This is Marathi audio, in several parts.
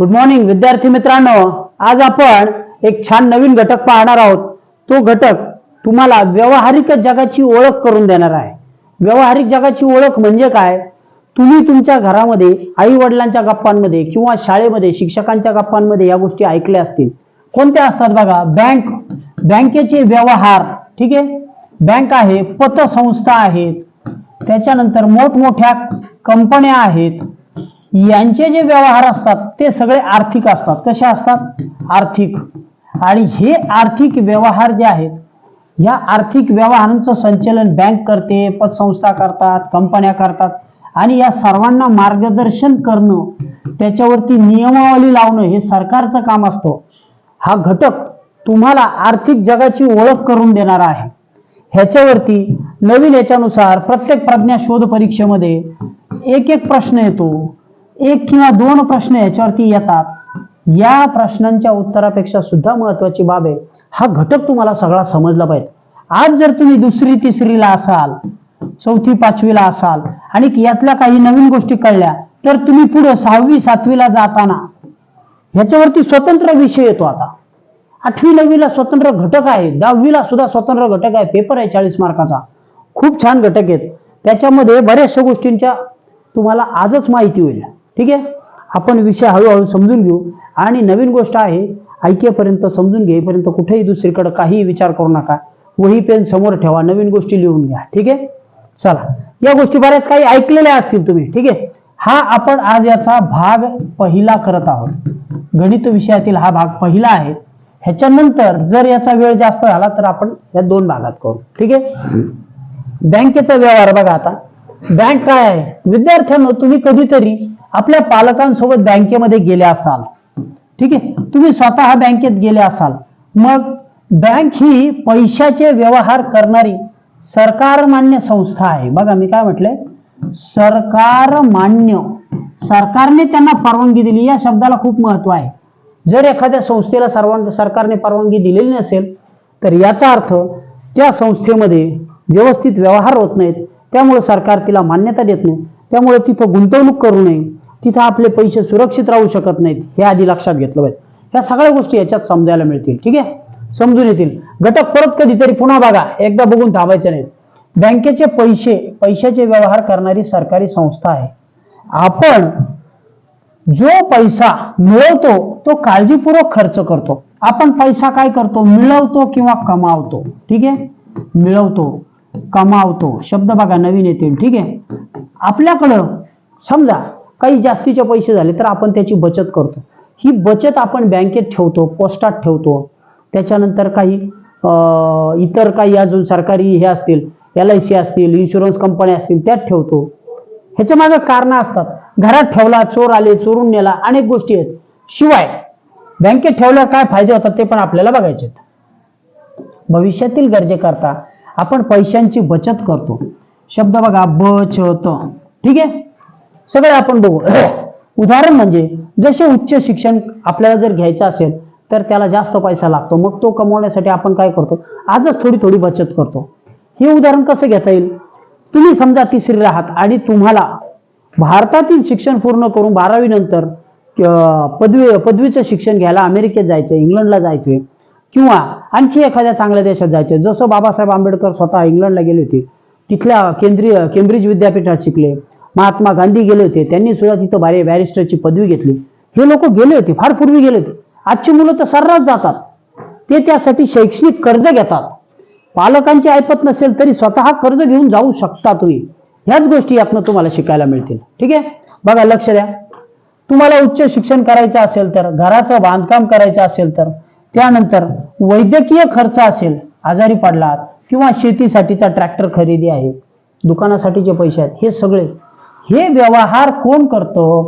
गुड मॉर्निंग विद्यार्थी मित्रांनो. आज आपण एक छान नवीन घटक पाहणार आहोत. तो घटक तुम्हाला व्यावहारिक जगाची ओळख करून देणार आहे. व्यावहारिक जगाची ओळख म्हणजे काय? तुम्ही तुमच्या घरामध्ये आई वडिलांच्या गप्पांमध्ये किंवा शाळेमध्ये शिक्षकांच्या गप्पांमध्ये या गोष्टी ऐकल्या असतील. कोणत्या असतात बघा? बँक बँकेचे व्यवहार. ठीक आहे? बँक आहे पतसंस्था आहेत. त्याच्यानंतर मोठमोठ्या कंपन्या आहेत. यांचे जे व्यवहार असतात ते सगळे आर्थिक असतात. कसे असतात? आर्थिक. आणि हे आर्थिक व्यवहार जे आहेत या आर्थिक व्यवहारांचं संचलन बँक करते पतसंस्था करतात कंपन्या करतात. आणि या सर्वांना मार्गदर्शन करणं त्याच्यावरती नियमावली लावणं हे सरकारचं काम असतं. हा घटक तुम्हाला आर्थिक जगाची ओळख करून देणार आहे. ह्याच्यावरती नवीन याच्यानुसार प्रत्येक प्रज्ञा शोध परीक्षेमध्ये एक एक प्रश्न येतो. एक किंवा दोन प्रश्न याच्यावरती येतात. या प्रश्नांच्या उत्तरापेक्षा सुद्धा महत्वाची बाब आहे. हा घटक तुम्हाला सगळा समजला पाहिजे. आज जर तुम्ही दुसरी तिसरीला असाल चौथी पाचवीला असाल आणि यातल्या काही नवीन गोष्टी कळल्या तर तुम्ही पुढे सहावी सातवीला जाताना ह्याच्यावरती स्वतंत्र विषय येतो आता. आठवी नववीला स्वतंत्र घटक आहे. दहावीला सुद्धा स्वतंत्र घटक आहे. पेपर आहे चाळीस मार्काचा. खूप छान घटक आहेत. त्याच्यामध्ये बऱ्याचशा गोष्टींच्या तुम्हाला आजच माहिती होईल. ठीक आहे? आपण विषय हळूहळू समजून घेऊ. आणि नवीन गोष्ट आहे ऐकेपर्यंत समजून घेईपर्यंत कुठेही दुसरीकडे काही विचार करू नका. वही पेन समोर ठेवा नवीन गोष्टी लिहून घ्या. ठीक आहे? चला. या गोष्टी बऱ्याच काही ऐकलेल्या असतील तुम्ही. ठीक आहे? हा आपण आज याचा भाग पहिला करत आहोत. गणित विषयातील हा भाग पहिला आहे. ह्याच्यानंतर जर याचा वेळ जास्त झाला तर आपण या दोन भागात करू. ठीक आहे? बँकेचा व्यवहार बघा आता. बँक काय आहे? विद्यार्थ्यांनो तुम्ही कधीतरी आपल्या पालकांसोबत बँकेमध्ये गेले असाल. ठीक आहे? तुम्ही स्वतः बँकेत गेले असाल. मग बँक ही पैशाचे व्यवहार करणारी सरकार मान्य संस्था आहे. बघा मी काय म्हटलंय? सरकार मान्य सरकारने त्यांना परवानगी दिली. या शब्दाला खूप महत्त्व आहे. जर एखाद्या संस्थेला सर्वां सरकारने परवानगी दिलेली नसेल तर याचा अर्थ त्या संस्थेमध्ये व्यवस्थित व्यवहार होत नाहीत. त्यामुळे सरकार तिला मान्यता देत नाही. त्यामुळे तिथं गुंतवणूक करू नये. तिथं आपले पैसे सुरक्षित राहू शकत नाहीत. हे आधी लक्षात घेतलं पाहिजे. ह्या सगळ्या गोष्टी याच्यात समजायला मिळतील. ठीक आहे? समजून येतील. घटक परत कधीतरी पुन्हा बघा. एकदा बघून थांबायचं नाही. बँकेचे पैसे पैशाचे व्यवहार करणारी सरकारी संस्था आहे. आपण जो पैसा मिळवतो तो काळजीपूर्वक खर्च करतो. आपण पैसा काय करतो? मिळवतो किंवा कमावतो. ठीक आहे? मिळवतो कमावतो. शब्द बघा नवीन येतील. ठीक आहे? आपल्याकडं समजा काही जास्तीचे पैसे झाले तर आपण त्याची बचत करतो. ही बचत आपण बँकेत ठेवतो पोस्टात ठेवतो. त्याच्यानंतर काही अं, इतर काही अजून सरकारी हे असतील एल आय सी असतील इन्शुरन्स कंपन्या असतील त्यात ठेवतो. ह्याच्या मागे कारण असतात. घरात ठेवला चोर आले चोरून नेला अनेक गोष्टी आहेत. शिवाय बँकेत ठेवल्यावर काय फायदे होतात ते पण आपल्याला बघायचे भविष्यातील गरजेकरता आपण पैशांची बचत करतो. शब्द बघा बचत. ठीक आहे? सगळे आपण बघू. उदाहरण म्हणजे जसे उच्च शिक्षण आपल्याला जर घ्यायचं असेल तर त्याला जास्त पैसा लागतो. मग तो कमवण्यासाठी आपण काय करतो? आजच थोडी थोडी बचत करतो. हे उदाहरण कसं घेता येईल? तुम्ही समजा तिसरी आहात आणि तुम्हाला भारतातील शिक्षण पूर्ण करून बारावी नंतर पदवी पदवीचं शिक्षण घ्यायला अमेरिकेत जायचं इंग्लंडला जायचं किंवा आणखी एखाद्या चांगल्या देशात जायचं जसं बाबासाहेब आंबेडकर स्वतः इंग्लंडला गेले होते तिथल्या केंद्रीय केम्ब्रिज विद्यापीठात शिकले. महात्मा गांधी गेले होते. त्यांनी सुद्धा तिथं बारे बॅरिस्टरची पदवी घेतली. हे लोक गेले होते. फार पूर्वी गेले होते. आजची मुलं तर सर्रास जातात. ते त्यासाठी शैक्षणिक कर्ज घेतात. पालकांची ऐपत नसेल तरी स्वतः कर्ज घेऊन जाऊ शकता तुम्ही. ह्याच गोष्टी यातनं तुम्हाला शिकायला मिळतील. ठीक आहे? बघा लक्ष द्या. तुम्हाला उच्च शिक्षण करायचं असेल तर घराचं बांधकाम करायचं असेल तर त्यानंतर वैद्यकीय खर्च असेल आजारी पडलात किंवा शेतीसाठीचा ट्रॅक्टर खरेदी आहे दुकानासाठीचे पैसे आहेत हे सगळे हे व्यवहार कोण करतं?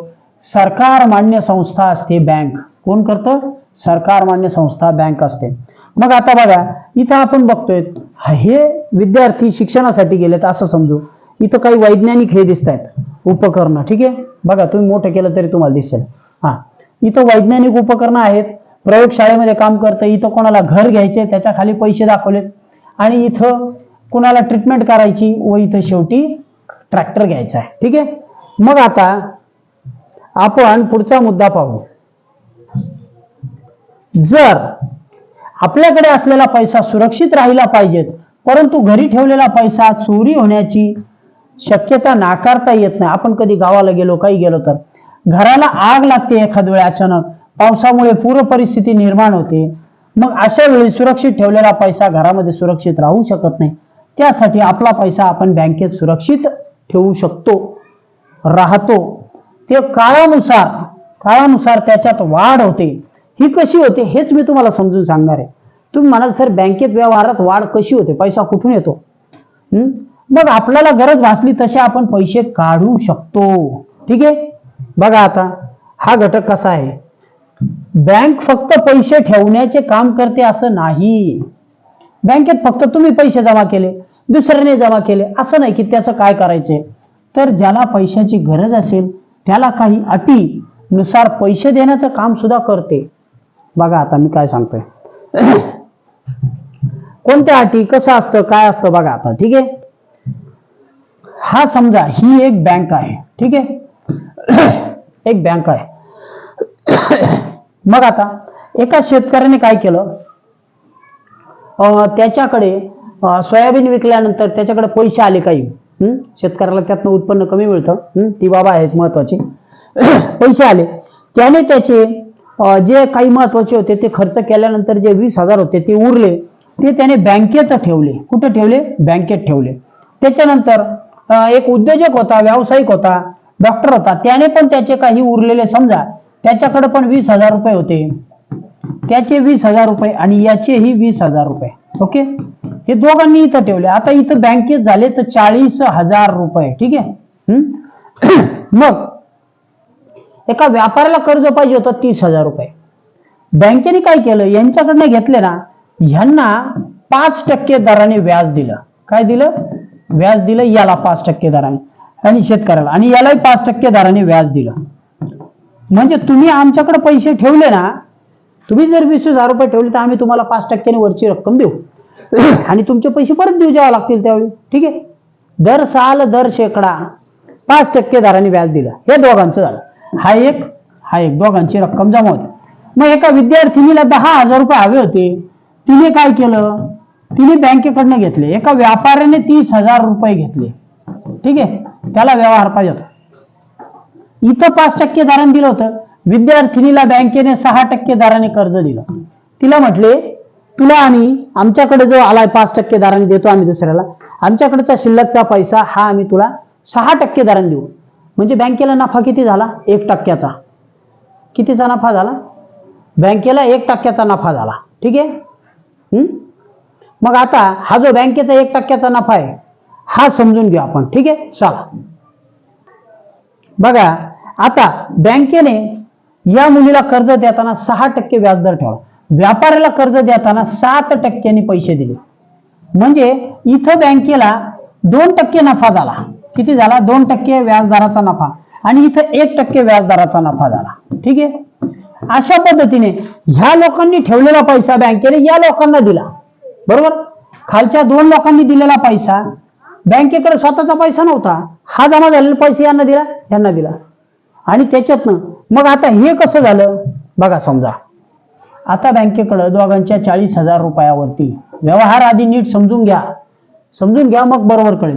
सरकार मान्य संस्था असते बँक कोण करतं? सरकार मान्य संस्था बँक असते. मग आता बघा इथं आपण बघतोय हे विद्यार्थी शिक्षणासाठी गेलेत असं समजू. इथं काही वैज्ञानिक हे दिसत आहेत उपकरणं ठीक आहे? बघा तुम्ही मोठं केलं तरी तुम्हाला दिसेल. हा. इथं वैज्ञानिक उपकरणं आहेत प्रयोगशाळेमध्ये काम करतं इथं कोणाला घर घ्यायचे त्याच्याखाली पैसे दाखवलेत. आणि इथं कुणाला ट्रीटमेंट करायची व इथं शेवटी ट्रॅक्टर घ्यायचा आहे. ठीक आहे? मग आता आपण पुढचा मुद्दा पाहू. जर आपल्याकडे असलेला पैसा सुरक्षित राहिला पाहिजेत परंतु घरी ठेवलेला पैसा चोरी होण्याची शक्यता नाकारता येत नाही. आपण कधी गावाला गेलो काही गेलो तर. घराला आग लागते एखाद वेळा अचानक. पावसामुळे पूर परिस्थिती निर्माण होते. मग अशा वेळी सुरक्षित ठेवलेला पैसा घरामध्ये सुरक्षित राहू शकत नाही. त्यासाठी आपला पैसा आपण बँकेत सुरक्षित ठेवू शकतो राहतो. ते काळानुसार काळानुसार त्याच्यात वाढ होते. ही कशी होते हेच मी तुम्हाला समजून सांगणार आहे. तुम्ही म्हणाल सर बँकेत व्यवहारात वाढ कशी होते? पैसा कुठून येतो? मग आपल्याला गरज भासली तसे आपण पैसे काढू शकतो. ठीक आहे? बघा आता हा घटक कसा आहे? बँक फक्त पैसे ठेवण्याचे काम करते असं नाही. बँकेत फक्त तुम्ही पैसे जमा केले. दुसऱ्याने जमा केले. असं नाही की त्याचं काय करायचंय. तर ज्याला पैशाची गरज असेल त्याला काही अटी नुसार पैसे देण्याचं काम सुद्धा करते. बघा आता मी काय सांगतोय. कोणत्या अटी कसं असतं काय असतं बघा आता ठीक आहे? हा समजा ही एक बँक आहे ठीक आहे? एक बँक आहे. मग आता एका शेतकऱ्याने काय केलं? अं, त्याच्याकडे सोयाबीन विकल्यानंतर त्याच्याकडे पैसे आले काही शेतकऱ्याला त्यातनं उत्पन्न कमी मिळतं. ती बाबा आहेत महत्त्वाचे. पैसे आले. त्याने त्याचे जे काही महत्त्वाचे होते ते खर्च केल्यानंतर जे वीस हजार होते ते उरले. ते त्याने बँकेत ठेवले. कुठे ठेवले? बँकेत ठेवले. त्याच्यानंतर एक उद्योजक होता व्यावसायिक होता डॉक्टर होता. त्याने पण त्याचे काही उरलेले समजा त्याच्याकडे पण वीस हजार रुपये होते. त्याचे वीस हजार रुपये आणि याचेही वीस हजार रुपये. ओके? हे दोघांनी इथं ठेवले. आता इथं बँकेत झाले तर चाळीस हजार रुपये. ठीक आहे? हम्म? मग एका व्यापाऱ्याला कर्ज पाहिजे होतं तीस हजार रुपये. बँकेने काय केलं? यांच्याकडनं घेतले ना ह्यांना पाच टक्के दराने व्याज दिलं. काय दिलं? व्याज दिलं याला पाच टक्के दराने. आणि शेतकऱ्याला. आणि यालाही पाच टक्के दराने व्याज दिलं. म्हणजे तुम्ही आमच्याकडे पैसे ठेवले ना तुम्ही जर वीस हजार रुपये ठेवले तर आम्ही तुम्हाला पाच टक्क्याने वरची रक्कम देऊ. आणि तुमचे पैसे परत देऊ द्यावे लागतील त्यावेळी. ठीक आहे? दर साल दर शेकडा पाच टक्के दराने व्याज दिलं. हे दोघांचं झालं. हा एक हा एक. दोघांची रक्कम जमा होती. मग एका विद्यार्थिनीला दहा हजार रुपये हवे होते. तिने काय केलं? तिने बँकेकडनं घेतले. एका व्यापाऱ्याने तीस हजार रुपये घेतले. ठीक आहे? त्याला व्यवहार पाहिजे होता. इथं पाच टक्के दराने दिलं होतं. विद्यार्थिनीला बँकेने सहा टक्के दराने कर्ज दिलं. तिला म्हटले तुला आम्ही आमच्याकडे जो आलाय पाच टक्के दराने देतो आम्ही दुसऱ्याला आमच्याकडचा शिल्लकचा पैसा हा आम्ही तुला सहा टक्के दराने देऊ. म्हणजे बँकेला नफा किती झाला? एक टक्क्याचा. कितीचा नफा झाला? बँकेला एक टक्क्याचा नफा झाला. ठीक आहे? मग आता हा जो बँकेचा एक टक्क्याचा नफा आहे हा समजून घेऊ आपण. ठीक आहे? चला. बघा आता बँकेने या मुलीला कर्ज देताना सहा टक्के व्याजदर ठेवला व्यापाऱ्याला कर्ज देताना सात टक्क्यांनी पैसे दिले. म्हणजे इथं बँकेला दोन टक्के नफा झाला. किती झाला? दोन टक्के व्याजदराचा नफा. आणि इथं एक टक्के व्याजदराचा नफा झाला. ठीक आहे? अशा पद्धतीने ह्या लोकांनी ठेवलेला पैसा बँकेने या लोकांना दिला. बरोबर? खालच्या दोन लोकांनी दिलेला पैसा बँकेकडे स्वतःचा पैसा नव्हता. हा जमा झालेला पैसे यांना दिला यांना दिला. आणि त्याच्यातनं मग आता हे कसं झालं? बघा समजा. आता बँकेकडं दोघांच्या चाळीस हजार रुपयावरती. व्यवहार आधी नीट समजून घ्या. समजून घ्या मग बरोबर कळेल.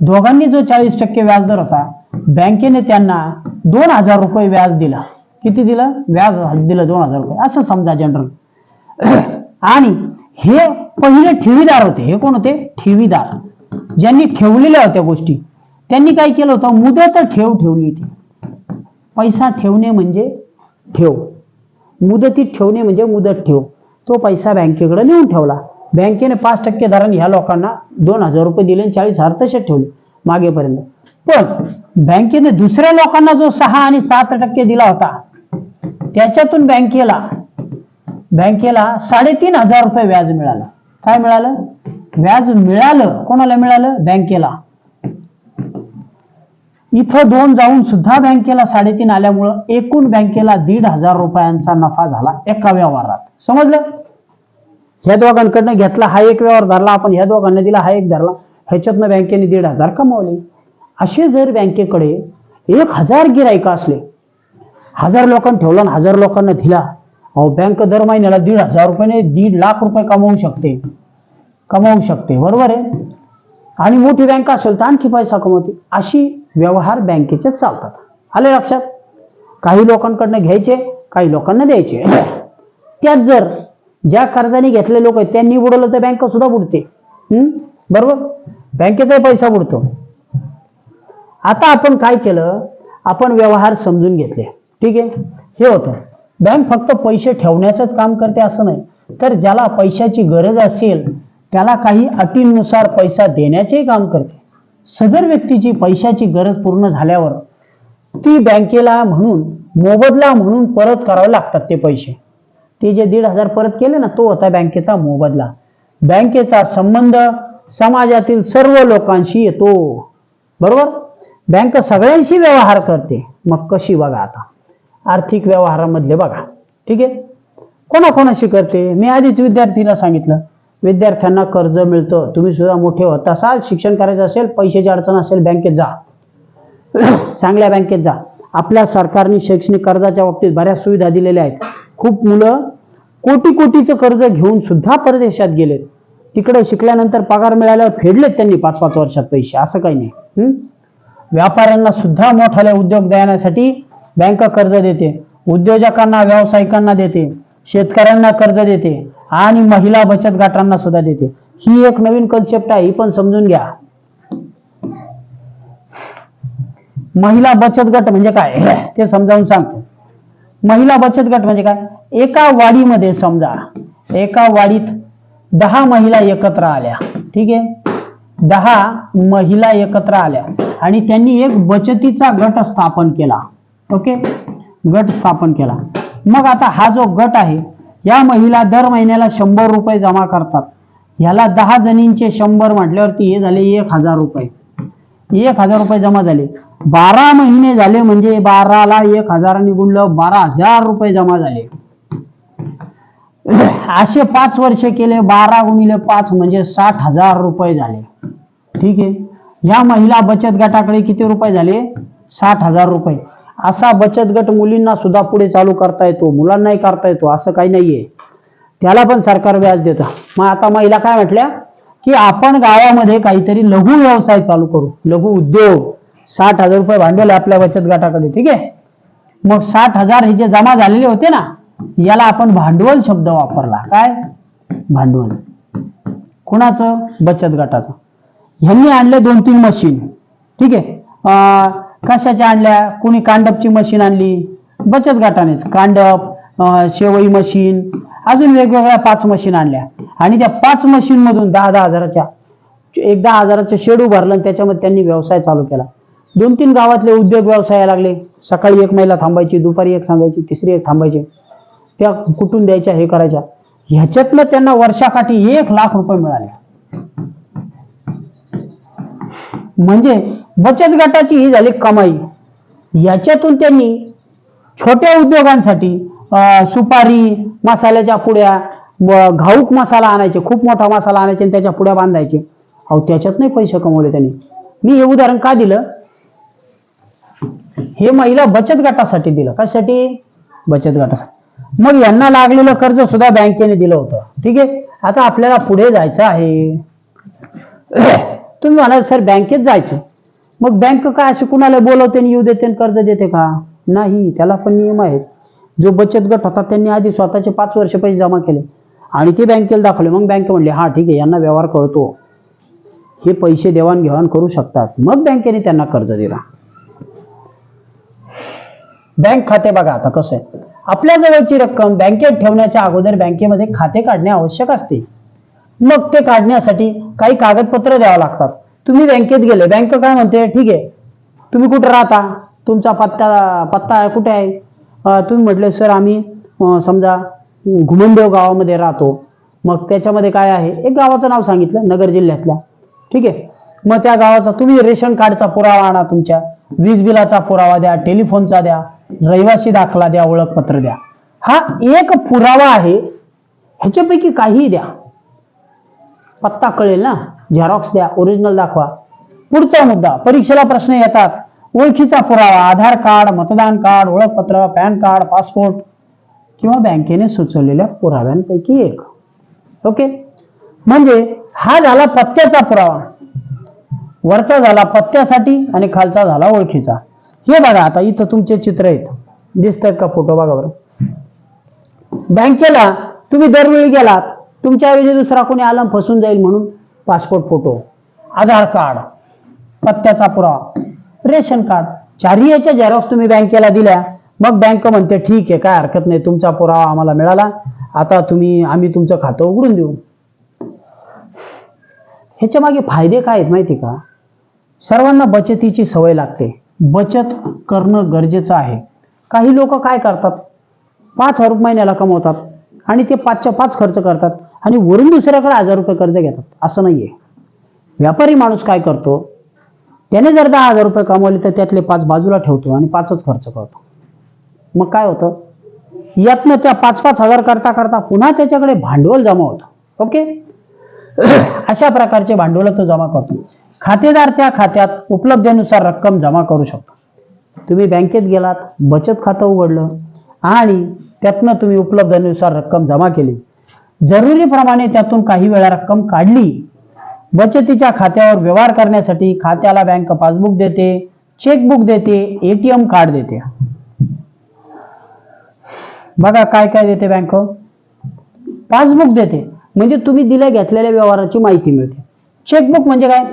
दोघांनी जो चाळीस टक्के व्याजदर होता बँकेने त्यांना दोन हजार रुपये व्याज दिला. किती दिलं? व्याज दिलं दोन हजार रुपये. असं समजा जनरल आणि हे पहिले ठेवीदार होते. हे कोण होते? ठेवीदार. ज्यांनी ठेवलेल्या होत्या गोष्टी. त्यांनी काय केलं होतं? मुदत ठेव ठेवली होती. पैसा ठेवणे म्हणजे ठेव. मुदतीत ठेवणे म्हणजे मुदत ठेव. तो पैसा बँकेकडे नेऊन ठेवला. बँकेने पाच टक्के दराने ह्या लोकांना दोन हजार रुपये दिले आणि चाळीस हजार तसे ठेवले मागेपर्यंत. पण बँकेने दुसऱ्या लोकांना जो सहा आणि सात टक्के दिला होता त्याच्यातून बँकेला बँकेला साडेतीन हजार रुपये व्याज मिळालं. काय मिळालं? व्याज मिळालं. कोणाला मिळालं? बँकेला. इथं दोन जाऊन सुद्धा बँकेला साडेतीन आल्यामुळं एकूण बँकेला दीड हजार रुपयांचा नफा झाला एका व्यवहारात. समजलं? ह्या दोघांकडनं घेतला हा एक व्यवहार धरला आपण ह्या दोघांना दिला हा एक धरला. ह्याच्यातनं बँकेने दीड हजार कमावले. असे जर बँकेकडे एक हजार गिरायक असले हजार लोकांना ठेवला आणि हजार लोकांना दिला अहो बँक दर महिन्याला दीड हजार रुपयाने दीड लाख रुपये कमवू शकते. कमवू शकते. बरोबर आहे? आणि मोठी बँक असेल तर आणखी पैसा कमवते. अशी व्यवहार बँकेचे चालतात. आले लक्षात? काही लोकांकडनं घ्यायचे काही लोकांना द्यायचे. त्यात जर ज्या कर्जाने घेतले लोक आहेत त्यांनी बुडवलं तर बँक सुद्धा बुडते. बरोबर? बँकेचाही पैसा बुडतो. आता आपण काय केलं? आपण व्यवहार समजून घेतले. ठीक आहे? हे होतं. बँक फक्त पैसे ठेवण्याचंच काम करते असं नाही. तर ज्याला पैशाची गरज असेल त्याला काही अटींनुसार पैसा देण्याचेही काम करते. सदर व्यक्तीची पैशाची गरज पूर्ण झाल्यावर ती बँकेला म्हणून मोबदला म्हणून परत करावे लागतात ते पैसे. ते जे दीड हजार परत केले ना तो होता बँकेचा मोबदला. बँकेचा संबंध समाजातील सर्व लोकांशी येतो. बरोबर? बँक सगळ्यांशी व्यवहार करते. मग कशी बघा आता? आर्थिक व्यवहारामधले बघा. ठीक आहे? कोणाकोणाशी करते? मी आधीच विद्यार्थीला सांगितलं. विद्यार्थ्यांना कर्ज मिळतं. तुम्ही सुद्धा मोठे होत असाल शिक्षण करायचं असेल पैशाची अडचण असेल बँकेत जा. चांगल्या बँकेत जा. आपल्या सरकारने शैक्षणिक कर्जाच्या बाबतीत बऱ्याच सुविधा दिलेल्या आहेत. खूप मुलं कोटी कोटीचं कर्ज घेऊन सुद्धा परदेशात गेलेत. तिकडे शिकल्यानंतर पगार मिळाल्यावर फेडलेत त्यांनी पाच पाच वर्षात पैसे. असं काही नाही. व्यापाऱ्यांना सुद्धा मोठाल्या उद्योग देण्यासाठी बँक कर्ज देते. उद्योजकांना व्यावसायिकांना देते. शेतकऱ्यांना कर्ज देते. आणि महिला बचत गटांना सुद्धा देते. ही एक नवीन कन्सेप्ट आहे ही पण समजून घ्या. महिला बचत गट म्हणजे काय? ते समजावून सांगतो. महिला बचत गट म्हणजे काय? एका वाडीमध्ये समजा एका वाडीत दहा महिला एकत्र आल्या. ठीक आहे? दहा महिला एकत्र आल्या आणि त्यांनी एक बचतीचा गट स्थापन केला. ओके? गट स्थापन केला. मग आता हा जो गट आहे या महिला दर महिन्याला शंभर रुपये जमा करतात. ह्याला दहा जणींचे शंभर म्हटल्यावरती हे झाले एक हजार रुपये. एक हजार रुपये जमा झाले. बारा महिने झाले म्हणजे बाराला एक हजार गुणलं बारा हजार रुपये जमा झाले. असे पाच वर्ष केले बारा गुणिले पाच म्हणजे साठ हजार रुपये झाले. ठीक आहे? या महिला बचत गटाकडे किती रुपये झाले? साठ हजार रुपये. असा बचत गट मुलींना सुद्धा पुढे चालू करता येतो मुलांनाही करता येतो असं काही नाहीये. त्याला पण सरकार व्याज देतं. मग आता महिला काय म्हटल्या की आपण गावामध्ये काहीतरी लघु व्यवसाय चालू करू लघु उद्योग. साठ हजार रुपये भांडवल आहे आपल्या बचत गटाकडे ठीक आहे? मग साठ हजार हे जे जमा झालेले होते ना याला आपण भांडवल शब्द वापरला. काय? भांडवल. कुणाचं? बचत गटाचं. ह्यांनी आणले दोन तीन मशीन ठीक आहे? अं, कशाच्या आणल्या? कुणी कांडपची मशीन आणली? बचत गटानेच. कांडप शेवई मशीन अजून वेगवेगळ्या पाच मशीन आणल्या. आणि त्या पाच मशीन मधून दहा दहा हजाराच्या एक दहा हजाराचं शेड उभारलं आणि त्याच्यामध्ये त्यांनी व्यवसाय चालू केला. दोन तीन गावातले उद्योग व्यवसाय लागले. सकाळी एक महिला थांबायची दुपारी एक सांगायची तिसरी एक थांबायची. त्या कुठून द्यायच्या हे करायच्या? ह्याच्यातनं त्यांना वर्षाकाठी एक लाख रुपये मिळाले. म्हणजे बचत गटाची ही झाली कमाई. याच्यातून त्यांनी छोट्या उद्योगांसाठी सुपारी मसाल्याच्या पुड्या व घाऊक मसाला आणायचे खूप मोठा मसाला आणायचे आणि त्याच्या पुड्या बांधायचे. अहो त्याच्यात नाही पैसे कमवले त्यांनी. मी हे उदाहरण का दिलं? हे महिला बचत गटासाठी दिलं. कशासाठी? बचत गटासाठी. मग यांना लागलेलं कर्ज सुद्धा बँकेने दिलं होतं. ठीक आहे? आता आपल्याला पुढे जायचं आहे. तुम्ही म्हणाल सर बँकेत जायचं. मग बँक काय असे कुणाला बोलवते येऊ देते कर्ज देते का? नाही त्याला पण नियम आहेत. जो बचत गट होता त्यांनी आधी स्वतःचे पाच वर्ष पैसे जमा केले. आणि ते बँकेला दाखवले. मग बँक म्हणले हा ठीक आहे यांना व्यवहार कळतो. हे पैसे देवाणघेवाण करू शकतात. मग बँकेने त्यांना कर्ज दिला. बँक खाते बघा आता कसं आहे. आपल्या जवळची रक्कम बँकेत ठेवण्याच्या अगोदर बँकेमध्ये खाते काढणे आवश्यक असते. मग ते काढण्यासाठी काही कागदपत्र द्यावं लागतात. तुम्ही बँकेत गेले. बँक काय म्हणते? ठीक आहे. तुम्ही कुठे राहता? तुमचा पत्ता पत्ता कुठे आहे? तुम्ही म्हटले सर आम्ही समजा घुमनदेव गावामध्ये राहतो. मग त्याच्यामध्ये काय आहे? एक गावाचं नाव सांगितलं नगर जिल्ह्यातल्या. ठीक आहे. मग त्या गावाचा तुम्ही रेशन कार्डचा पुरावा आणा तुमच्या. वीज बिलाचा पुरावा द्या टेलिफोनचा द्या रहिवासी दाखला द्या ओळखपत्र द्या. हा एक पुरावा आहे. ह्याच्यापैकी काहीही द्या. पत्ता कळेल ना? झेरॉक्स द्या ओरिजिनल दाखवा. पुढचा मुद्दा परीक्षेला प्रश्न येतात. ओळखीचा पुरावा आधार कार्ड मतदान कार्ड ओळखपत्र पॅन कार्ड पासपोर्ट किंवा बँकेने सुचवलेल्या पुराव्यांपैकी एक. ओके? म्हणजे हा झाला पत्त्याचा पुरावा. वरचा झाला पत्त्यासाठी आणि खालचा झाला ओळखीचा. हे बघा आता इथं तुमचे चित्र आहेत. दिसत आहेत का फोटो बघा बरं. बँकेला तुम्ही दरवेळी गेलात. तुमच्याऐवजी दुसरा कोणी आला फसून जाईल म्हणून पासपोर्ट फोटो आधार कार्ड पत्त्याचा पुरावा रेशन कार्ड चारही याच्या झेरॉक्स तुम्ही बँकेला दिल्या मग बँक म्हणते ठीक आहे काय हरकत नाही तुमचा पुरावा आम्हाला मिळाला आता तुम्ही आम्ही तुमचं खातं उघडून देऊ. ह्याच्या मागे फायदे काय आहेत माहिती का? सर्वांना बचतीची सवय लागते. बचत करणं गरजेचं आहे. काही लोक काय करतात? पाच हजार महिन्याला कमवतात आणि ते पाचच्या पाच खर्च करतात. आणि वरून दुसऱ्याकडे हजार रुपये कर्ज घेतात. असं नाहीये. व्यापारी माणूस काय करतो? त्याने जर दहा हजार रुपये कमवले तर त्यातले पाच बाजूला ठेवतो आणि पाचच खर्च करतो. मग काय होतं? यातनं त्या पाच पाच हजार करता करता पुन्हा त्याच्याकडे भांडवल जमा होतं. ओके? अशा प्रकारचे भांडवल तो जमा करतो. खातेदार त्या खात्यात उपलब्धतेनुसार रक्कम जमा करू शकतो. तुम्ही बँकेत गेलात बचत खातं उघडलं आणि त्यातनं तुम्ही उपलब्धीनुसार रक्कम जमा केली. जरुरीप्रमाणे त्यातून काही वेळा रक्कम काढली. बचतीच्या खात्यावर व्यवहार करण्यासाठी खात्याला बँक पासबुक देते चेकबुक देते एटीएम कार्ड देते. बघा काय काय देते बँक? पासबुक देते. म्हणजे तुम्ही दिल्या घेतलेल्या व्यवहाराची माहिती मिळते. चेकबुक म्हणजे काय?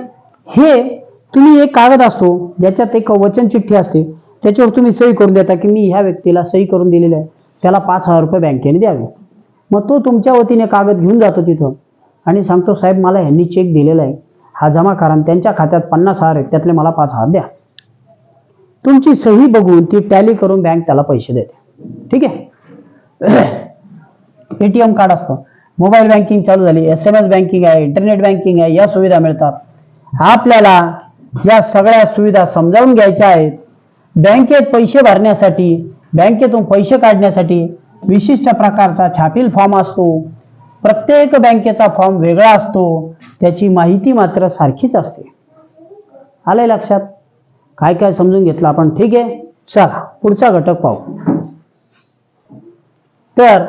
हे तुम्ही एक कागद असतो ज्याच्यात एक वचन चिठ्ठी असते त्याच्यावर तुम्ही सही करून देता की मी ह्या व्यक्तीला सही करून दिलेली आहे. त्याला पाच हजार रुपये बँकेने द्यावे. मग तो तुमच्या वतीने कागद घेऊन जातो तिथं. आणि सांगतो साहेब मला ह्यांनी चेक दिलेला आहे. हा जमा करा त्यांच्या खात्यात पन्नास हजार आहेत. त्यातले मला पाच हजार द्या. तुमची सही बघून ती टॅली करून बँक त्याला पैसे देते. ठीक आहे? एटीएम कार्ड असतं. मोबाईल बँकिंग चालू झाली. एस एम एस बँकिंग आहे इंटरनेट बँकिंग आहे या सुविधा मिळतात. आपल्याला या सगळ्या सुविधा समजावून घ्यायच्या आहेत. बँकेत पैसे भरण्यासाठी बँकेतून पैसे काढण्यासाठी विशिष्ट प्रकारचा छापील फॉर्म असतो. प्रत्येक बँकेचा फॉर्म वेगळा असतो. त्याची माहिती मात्र सारखीच असते. आलंय लक्षात? काय काय समजून घेतलं आपण? ठीक आहे. चला पुढचा घटक पाहू. तर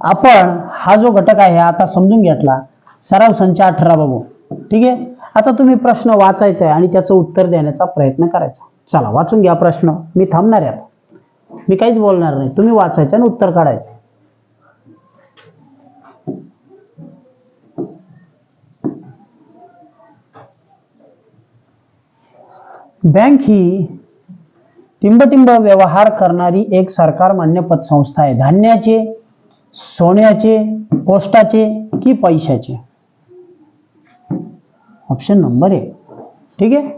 आपण हा जो घटक आहे आता समजून घेतला. सराव संच अठरा बघू. ठीक आहे? आता तुम्ही प्रश्न वाचायचा आहे आणि त्याचं उत्तर देण्याचा प्रयत्न करायचा चला वाचून घ्या प्रश्न. मी थांबणार आहे आता. मी काहीच बोलणार नाही. तुम्ही वाचायचं आणि उत्तर काढायचं. बँक ही टिंबटिंब व्यवहार करणारी एक सरकार मान्य पतसंस्था आहे. धान्याचे सोन्याचे पोस्टाचे की पैशाचे? ऑप्शन नंबर एक. ठीक आहे?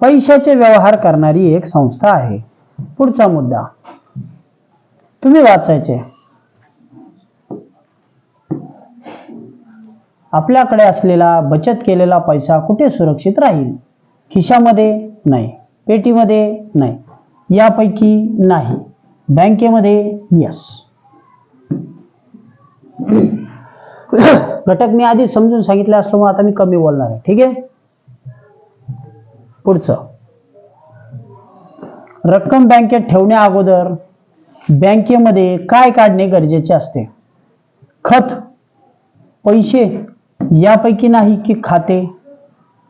पैशाचे व्यवहार करणारी एक संस्था आहे. पुढचा मुद्दा. तुम्ही वाचायचे. आपल्याकडे असलेला बचत केलेला पैसा कुठे सुरक्षित राहील? खिशामध्ये नाही पेटीमध्ये नाही यापैकी नाही बँकेमध्ये यस घटक मी आधी समजून सांगितलं असल्यामुळे आता मी कमी बोलणार आहे. ठीक आहे? पुढचं. रक्कम बँकेत ठेवण्या अगोदर बँकेमध्ये काय काढणे गरजेचे असते? खत पैसे यापैकी नाही की खाते?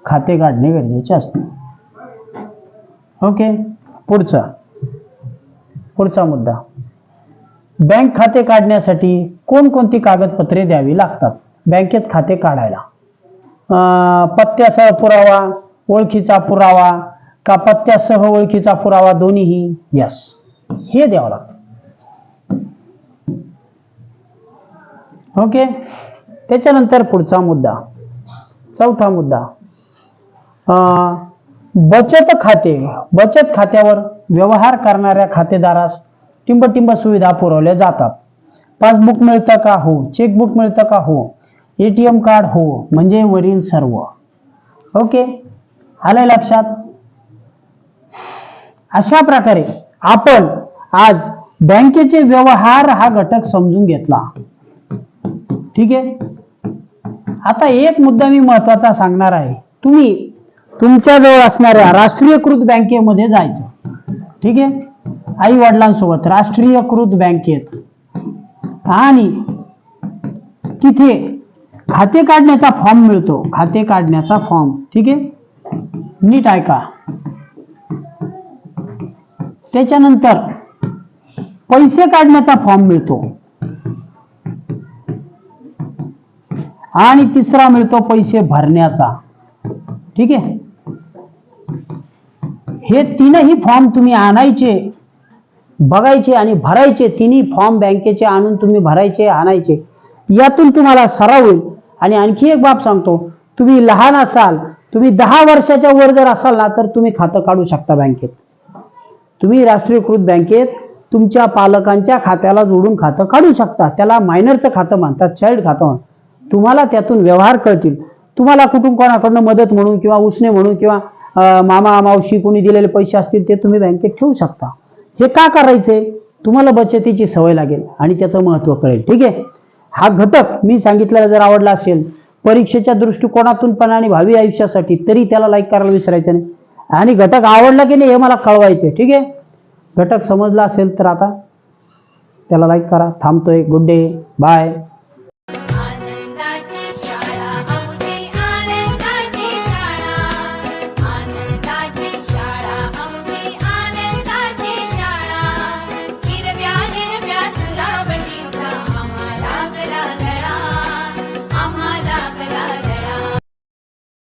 खाते काढणे गरजेचे असते. ओके पुढचा पुढचा मुद्दा. बँक खाते काढण्यासाठी कोणकोणती कागदपत्रे द्यावी लागतात? बँकेत खाते काढायला. पत्त्याचा पुरावा ओळखीचा पुरावा का पत्त्यासह ओळखीचा पुरावा दोन्हीही यस हे द्यावं लागतं. ओके त्याच्यानंतर पुढचा मुद्दा. चौथा मुद्दा. बचत खाते बचत खात्यावर व्यवहार करणाऱ्या खातेदारास टिंबटिंब सुविधा पुरवल्या जातात. पासबुक मिळतं का हो? चेकबुक मिळतं का हो? एटीएम कार्ड हो? म्हणजे वरील सर्व. ओके आलंय लक्षात? अशा प्रकारे आपण आज बँकेचे व्यवहार हा घटक समजून घेतला. ठीक आहे? आता एक मुद्दा मी महत्त्वाचा सांगणार आहे. तुम्ही तुमच्या जवळ असणाऱ्या राष्ट्रीयकृत बँकेमध्ये जायचं. ठीक आहे? आई वडिलांसोबत राष्ट्रीयकृत बँकेत. आणि तिथे खाते काढण्याचा फॉर्म मिळतो. खाते काढण्याचा फॉर्म. ठीक आहे? नीट ऐका. त्याच्यानंतर पैसे काढण्याचा फॉर्म मिळतो. आणि तिसरा मिळतो पैसे भरण्याचा. ठीक आहे? हे तीनही फॉर्म तुम्ही आणायचे बघायचे आणि भरायचे. तिन्ही फॉर्म बँकेचे आणून तुम्ही भरायचे आणायचे. यातून तुम्हाला सराव होईल. आणि आणखी एक बाब सांगतो. तुम्ही लहान असाल तुम्ही दहा वर्षाच्या वर जर असाल ना तर तुम्ही खातं काढू शकता बँकेत. तुम्ही राष्ट्रीयकृत बँकेत तुमच्या पालकांच्या खात्याला जोडून खातं काढू शकता. त्याला मायनरचं खातं म्हणतात चाइल्ड खातं म्हणतात. तुम्हाला त्यातून व्यवहार कळतील. तुम्हाला कुठून कोणाकडनं मदत म्हणून किंवा उसने म्हणून किंवा मामा मावशी कोणी दिलेले पैसे असतील ते तुम्ही बँकेत ठेवू शकता. हे का करायचंय तुम्हाला बचतीची सवय लागेल आणि त्याचं महत्त्व कळेल. ठीक आहे? हा घटक मी सांगितलेला जर आवडला असेल परीक्षेच्या दृष्टिकोनातून पण आणि भावी आयुष्यासाठी तरी त्याला लाईक करायला विसरायचं नाही. आणि घटक आवडला की नाही हे मला कळवायचे ठीक आहे? घटक समजला असेल तर आता त्याला लाईक करा. थांबतोय. Good day bye